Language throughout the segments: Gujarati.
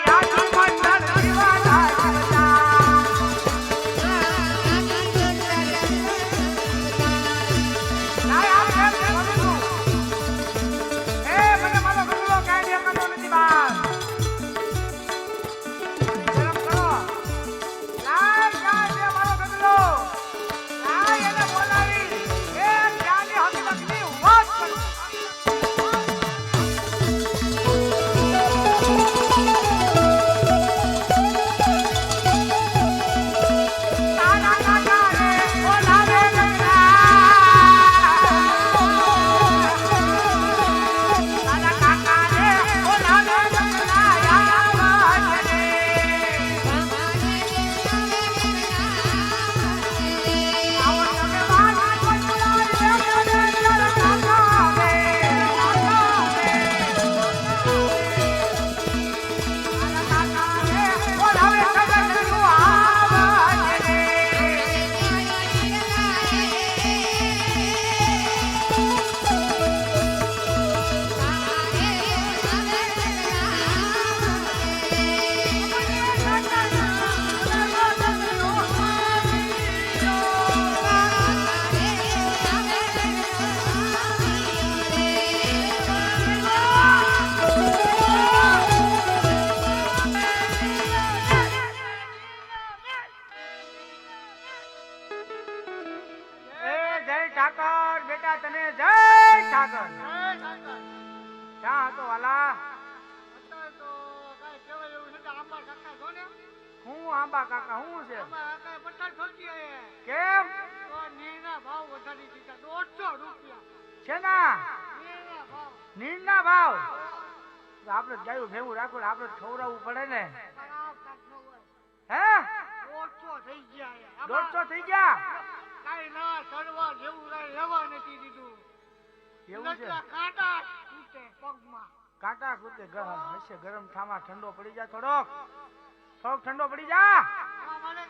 ಯಾಕೆ આંબા કાકા શું છે? કેમ? છે ના નીરના ભાવ. આપણે ગાયું ભેગું રાખવું આપણે ખવડાવવું પડે ને. હે? દોઢસો થઈ ગયા કાંઈ ના ચડવા જેવું કાંઈ રહેવા નથી દીધું. એવું છે? કાંટા તૂટે પગમાં. કાંટા કૂદે ગરમ હશે ગરમ થામા ઠંડો પડી જાય થોડોક. થોડોક ઠંડો પડી જા. મને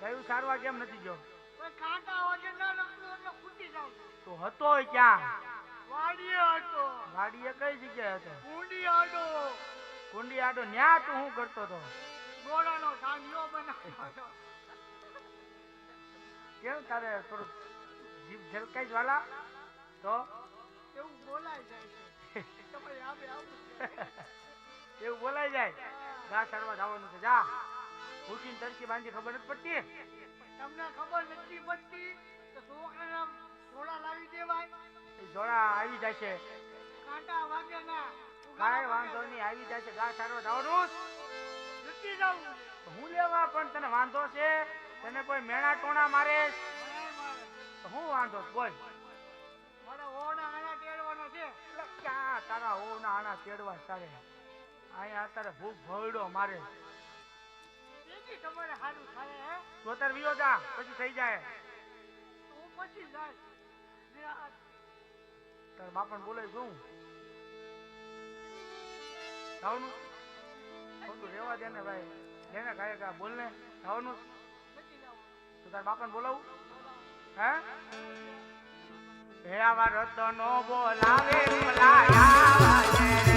ગાયું સારવા કેમ નથી ગયો? કોઈ કાંટા વગર ના લખલું એટલે ફૂટી જાવ તો હતો ક્યાં? વાડીએ હતો ગાડીએ કઈ જગ્યાએ હતો? ઊંડી આડો કુંડી આડો ન્યા તું શું કરતો તો ગોળાનો સાંડિયો બનાવ્યો કેમ તારે થોડું જીભ ઝલકાઈ જ વાલા? તો? એવું બોલાય જાય છે. તમારે આવે આવું. છે. એવું બોલાઈ જાય. ઘા ચડવા જવાનું છે. જા. ઉઠીને તરકી બાંધી ખબર નથી પડતી. તમને ખબર નથી પડતી તો છોકરાને જોડા લાવી દેવાય. જોડા આવી જશે. કાંટા વાગે ના. કાંઈ વાંધો નહીં આવી જશે. ગા સારવા જવાનું નથી જવું. હું લેવા પણ તને વાંધો છે? તને કોઈ મેણા ટોણા મારે હું વાંધો બોલ. મારા ઓના આના તેડવાના છે. ક્યાં તારા ઓના આના તેડવા તારે અહીંયા અત્યારે ભૂખ ભરડો મારે. તેથી તમારે સારું થાય હે? તો વિયો જા પછી થઈ જાય. હું પછી જાય. તારા બોલે શું જવાનું ખોટું રેવા દે ને ભાઈ. જેને કાંઈ કાંઈ બોલ ને જવાનું નથી જવું તો બોલાવું? હે? હે આવા રતનો બોલાવે બોલાયા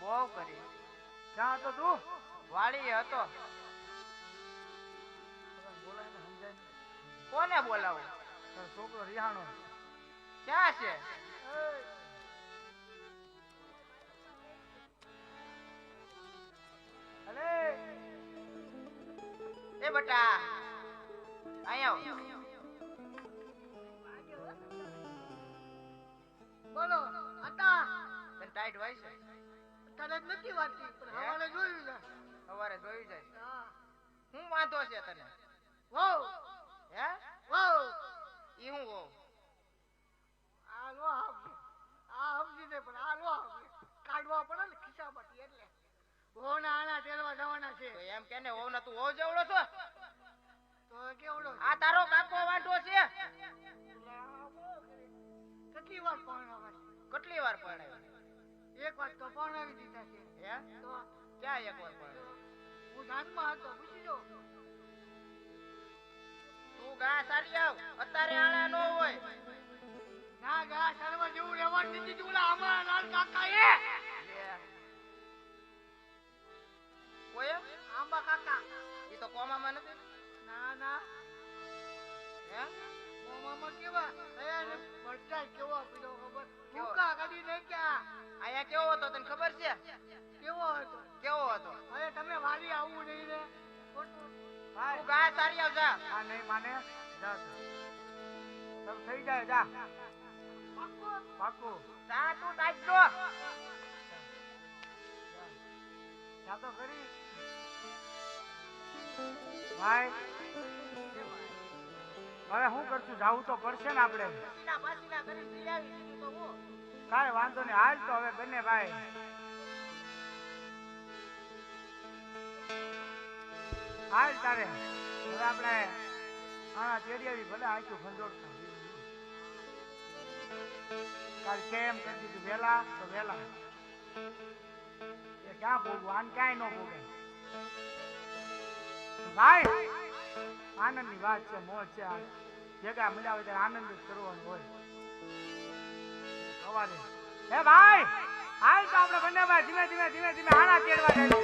બહુ કરી. ક્યાં તું? વાળી હતો. કોને બોલાવો? છોકરો રિહાણો. ક્યાં છે? અરે એ બટા અહીંયા બોલો હતા તને ટાઈટ હોય છે? તને નથી વાંચી પણ હવારે જોયું છે. સવારે જોયું જાય હા. હું વાંધો છે તને? વહુ. હે? વહુ. ઈ હું હોઉં આ નો આપજે આ સમજી દે પણ આ નો આપજે કાઢવા પડે ને ખિસ્સામાંથી એટલે વહુના આના તેલવા જવાના છે. તો એમ કે ને તું હોવ જેવડો છો? તો કેવડો આ તારો કાકો વાંઢો છે? એટલે આ બહુ કરી. કેટલી વાર પરણાવા કેટલી વાર પરણાવ્યો એક વાર તો પરણાવી દીધા છે. હે? તો ક્યાં એક વાર પરણાવ્યો હું જાનમાં હતો પૂછી જો તું ગા સારી આવ અત્યારે આણા નો હોય. ના ગા સર્વ જેવું રહેવાનું દીધી તું આમાં લાલ કાકા એ કોમામાં નથી? ના ના. હે? મોમામાં કેવા? તૈયાર ને કેવો પીડો ખબર? કેવો? ભૂકા કાઢી નાખ્યા. અહીંયા કેવો હતો તને ખબર છે? કેવો હતો? કેવો હતો? અરે તમે વારી આવવું નહીં ને ભાઈ ગા સારી આવ જા આ નહીં માને? જા તમ થઈ જાય જા. પાકો? પાકો. જા તું તાજ જા. તો ખરી હવે શું કરશું? જાવું તો પડશે ને આપણે. કાંઈ વાંધો નહીં. હાલ તો હવે બંને ભાઈ. હાલ તારે. હવે આપણે આના તેડી આવી ભલે આખું ખંજોડતા. કાલ કેમ કરી દીધું? વહેલા તો વહેલા એ ક્યાં ભોગવું? આને ક્યાંય ન ભોગે. ભાઈ આનંદની વાત છે, મોજ છે આ. ભેગા મળ્યા હોય ત્યારે આનંદ જ કરવાનો હોય. સવારે. હે ભાઈ, હાલ તો આપણે બંને ભાઈ ધીમે ધીમે ધીમે ધીમે હાણા તેડવા જઈએ